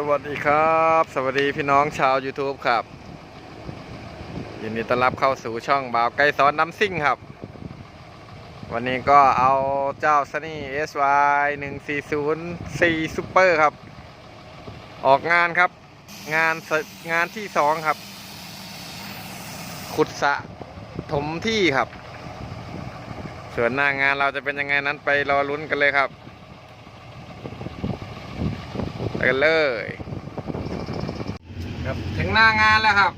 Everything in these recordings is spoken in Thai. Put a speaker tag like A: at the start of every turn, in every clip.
A: สวัสดีครับ สวัสดีพี่น้องชาว YouTube ครับ ยินดีต้อนรับเข้าสู่ช่องบ่าวไก่สอนน้ำซิ่งครับ วันนี้ก็เอาเจ้าสนี่ SY 1404 Super ครับ ออกงานครับ งานงานที่สองครับ ขุดสะถมที่ครับ ส่วนหน้างานเราจะเป็นยังไงนั้นไปรอลุ้นกันเลยครับ ไปกันเลย ครับถึงหน้างานแล้วครับ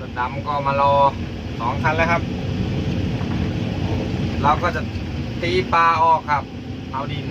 A: รถดำก็มารอสองคันแล้วครับ เราก็จะตีปลาออกครับ เอาดิน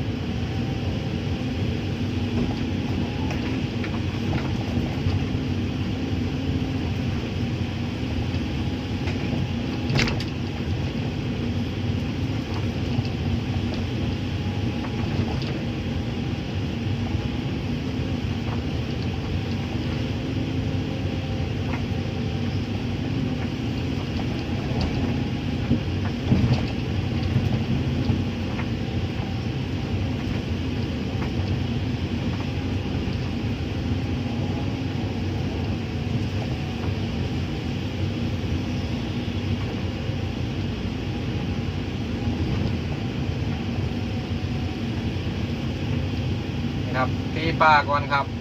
A: ครับ ตี ปลาก่อนครับ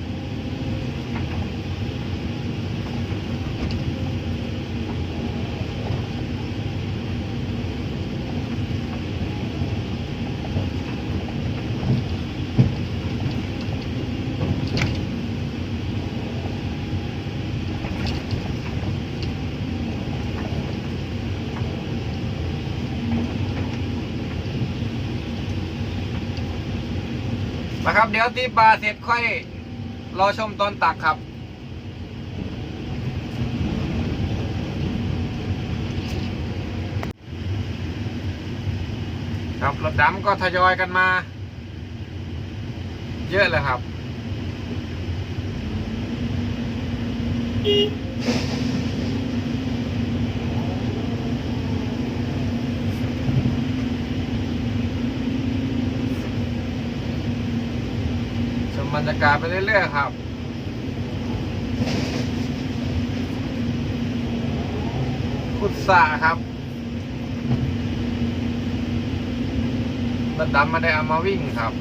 A: ครับ เดี๋ยวตีปลาเสร็จค่อยรอชมตอนตักครับ ครับรถดำก็ทยอยกันมา เยอะเลยครับ รยากาศไปเรื่อยๆครับขุดสระครับรถดำมาได้เอามาวิ่งครับ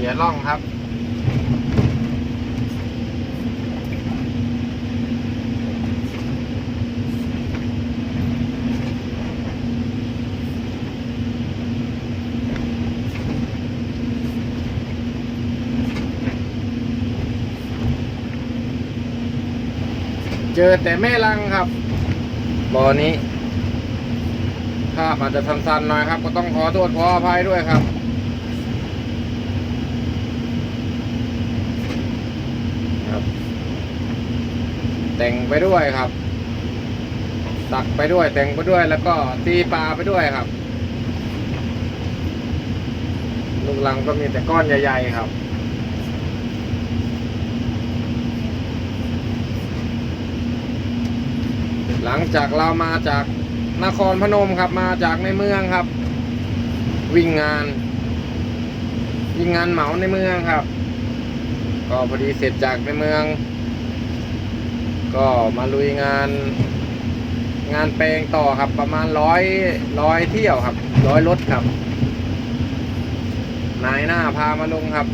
A: สียร่องครับ เจอแต่แม่ลังครับบ่อนี้ภาพอาจจะสั้นๆหน่อยครับ ก็ต้องขอโทษขออภัยด้วยครับครับ แต่งไปด้วยครับตักไปด้วยแต่งไปด้วยแล้วก็ตีปลาไปด้วยครับ ลูกลังก็มีแต่ก้อนใหญ่ๆครับ หลังจากเรามาจากนครพนมครับมาจากในเมืองครับ วิ่งงาน วิ่งงานเหมาในเมืองครับ ก็พอดีเสร็จจากในเมือง ก็มาลุยงานงานแปลงต่อครับ ประมาณร้อยร้อยเที่ยวครับร้อยรถครับ นายหน้าพามาลงครับ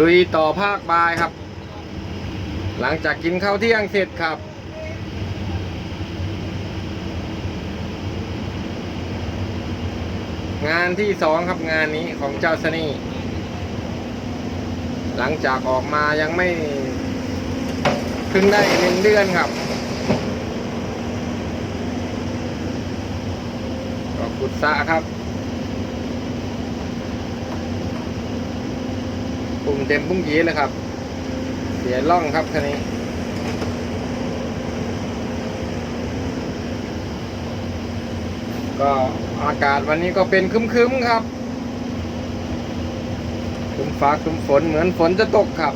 A: ลุยต่อภาคบ่ายครับ หลังจากกินข้าวเที่ยงเสร็จครับ งานที่สองครับงานนี้ของเจ้าสนี่หลังจากออกมายังไม่เพิ่งได้หนึ่งเดือนครับก็ขุดสะครับ ปุ่มเต็มปุ้งยีเลยครับ เสียล่องครับคันนี้ก็อากาศวันนี้ก็เป็นครึ้มๆครับคึ้มฟ้าคึ้มฝนเหมือนฝนจะตกครับ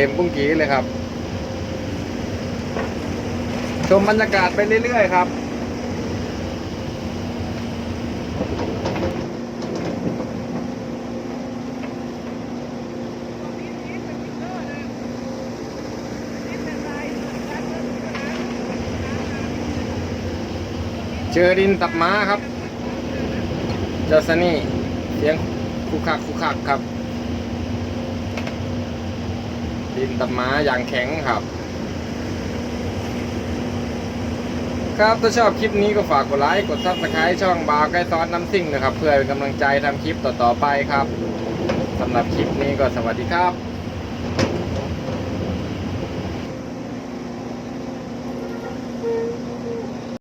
A: เต็มปุ้งกีเลยครับ ชมบรรยากาศไปเรื่อยๆครับเจอดินตับม้าครับ เจ้าสนี่เสียงคุกคักคุกคักครับ ดินตับม้าอย่างแข็งครับ ครับถ้าชอบคลิปนี้ก็ฝากกดไลค์กดซับสไครต์ช่องบาวใกล้ซ้อนน้ำซิ่งนะครับ เพื่อเป็นกำลังใจทำคลิปต่อๆไปครับสำหรับคลิปนี้ก็สวัสดีครับ